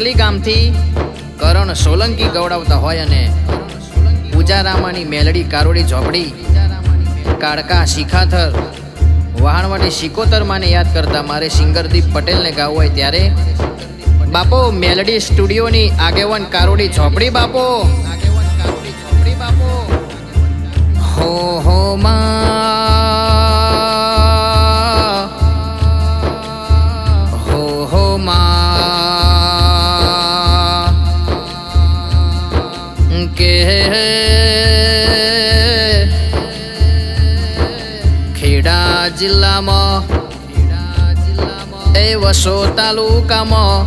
પેટલી ગામથી કરણ સોલંકી ગવડાવતા હોય અને પૂજારામાની મેલડી કારોડી ઝોપડી, કાળકા શિખાથર, વહાણવાટી શિકોતર માને યાદ કરતા મારે સિંગરદીપ પટેલને ગાવું હોય ત્યારે, બાપો, મેલડી સ્ટુડિયોની આગેવાન કારોડી ઝોપડી બાપો. હો હો, માં ખેડા જિલ્લામાં, એ વસો તાલુકામાં,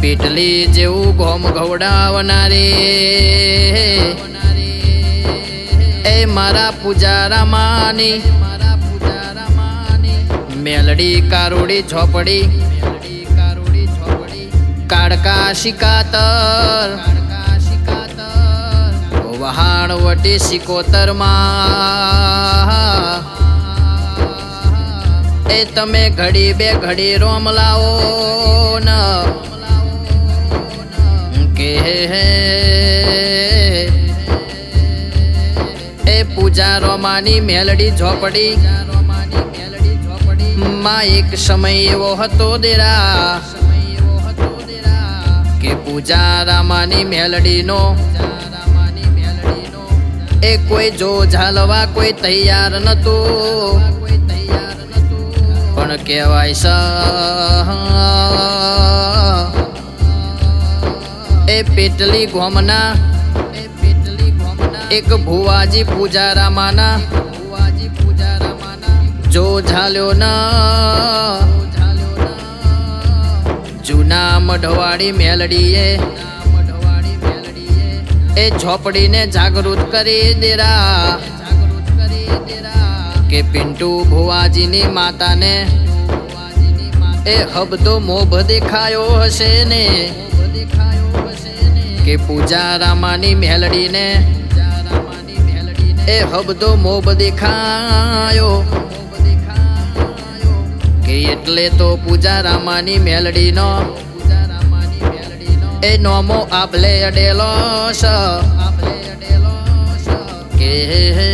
પીટલી જેવું ગોમ ગવડાવનારી. એ મારા પૂજારામાની મેલડી કારોડી ઝોપડી, કાળકા શિકાતર વહાણ વટી સિકોતરમાં. એ તમે ઘડી બે ઘડી રોમ લાવો ન. કે એ પૂજા રોમાની મેલડી ઝોપડી. માં એક સમય એવો હતો દેરા. કે પૂજા રામાની મેલડીનો. એ કોઈ જો ઝાલવા કોઈ તૈયાર નતું. પણ કહેવાય સ એ પેટલી ગોમના, એક ભુવાજી પૂજારામાના. જો ઝાલ્યો ના, જૂના મઢવાડી મેલડીએ એ ઝોપડીને જાગૃત કરી દેરા. જાગૃત કરી દેરા. કે પિન્ટુ ભુવાજીની માતાને એ હબતો મોભ દેખાયો હશે ને. કે પૂજા રામાની મેલડીને એ હબતો મોભ દેખાયો. કે એટલે તો પૂજા રામાની મેલડીનો એ નોમો આપલે અડેલો છે કે હે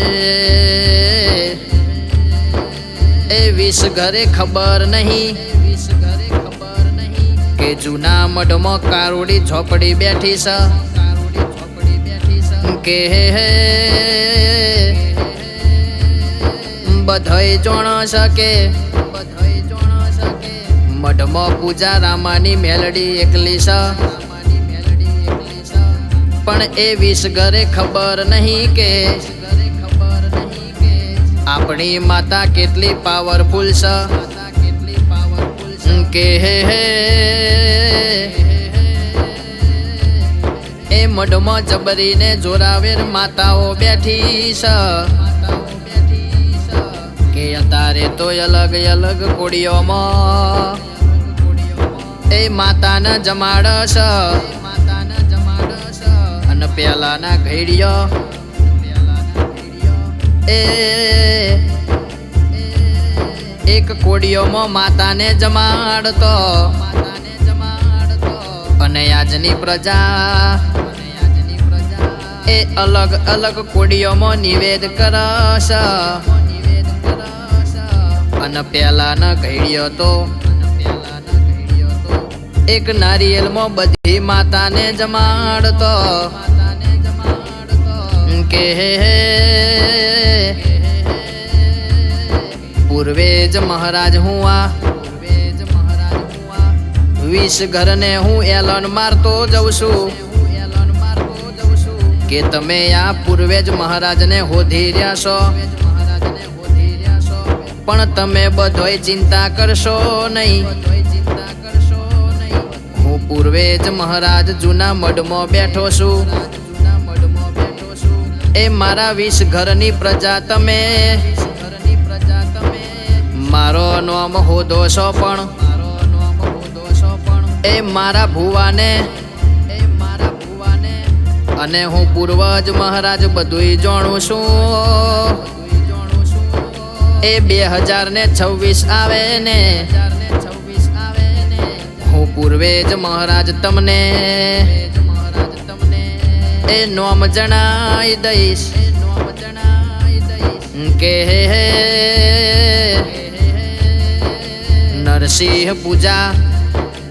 એ વિષ ઘરે ખબર નહીં. વિષ ઘરે ખબર નહીં કે જૂના મઢમાં કારોડી ઝોપડી બેઠી સ. કારોડી ઝોપડી બેઠી સ કે હે બધાય જોણ શકે. મઢમાં પૂજા રામાની મેલડી એકલી છે પણ એ વિષ ઘરે ખબર નહીં કે આપણી માતા કેટલી પાવરફુલ છે કે એ મઢમાં જબરીને જોરાવેર માતાઓ બેઠી છે કે અત્યારે તો અલગ અલગ કોડીઓમાં એ માતાને જમાડ છે પેલાના ઘડિયો. એ એક કોડીઓમાં માતાને જમાડતો. અને આજની પ્રજા. એ અલગ અલગ કોડીઓમાં નિવેદ કરશ. અને પેલાના ઘડિયો તો એક નારિયેલમાં બધી માતાને જમાડતો. કે પૂર્વે પૂર્વેજ મહારાજ હું આ. વીસ ઘરને હું એલન મારતો જઉં છું. કે તમે આ પૂર્વેજ મહારાજને હોધી રહ્યા છો. પણ તમે બધોય ચિંતા કરશો નહીં. હું પૂર્વે જ મહારાજ, જૂના મઢમાં બેઠો છું. એ મારા વીસ ઘરની પ્રજા તમે. મારો નોમ હોદો છો પણ. એ મારા ભુવાને. અને હું પૂર્વજ મહારાજ બધુંય જાણું છું. એ બે હજાર ને છવ્વીસ આવે ને. પૂર્વે જ મહારાજ તમને. એ નોમ જણાઈ દઈશ. કે પૂજા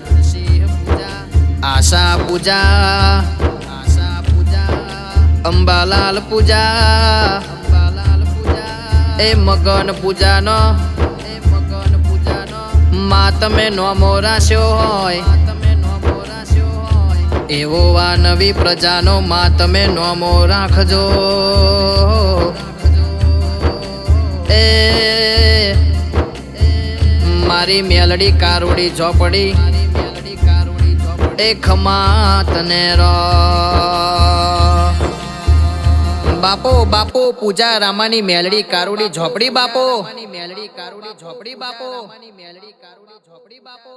નરસિંહ પૂજા. આશા પૂજા આશા પૂજા અંબાલાલ પૂજા. અંબાલાલ પૂજા. એ મગન પૂજાનો માં તમે નોમો રાખ્યો હોય. એવો આ નવી પ્રજાનો માં તમે નોમો રાખજો એ, મારી મેલડી કારોડી ઝોપડી. એ ખમા તને રો. બાપો બાપો, પૂજા રામાની મેલડી, કારુડી ઝોપડી બાપો. મેલડી, કારુડી ઝોપડી બાપો. મેલડી, કારુડી ઝોપડી બાપો.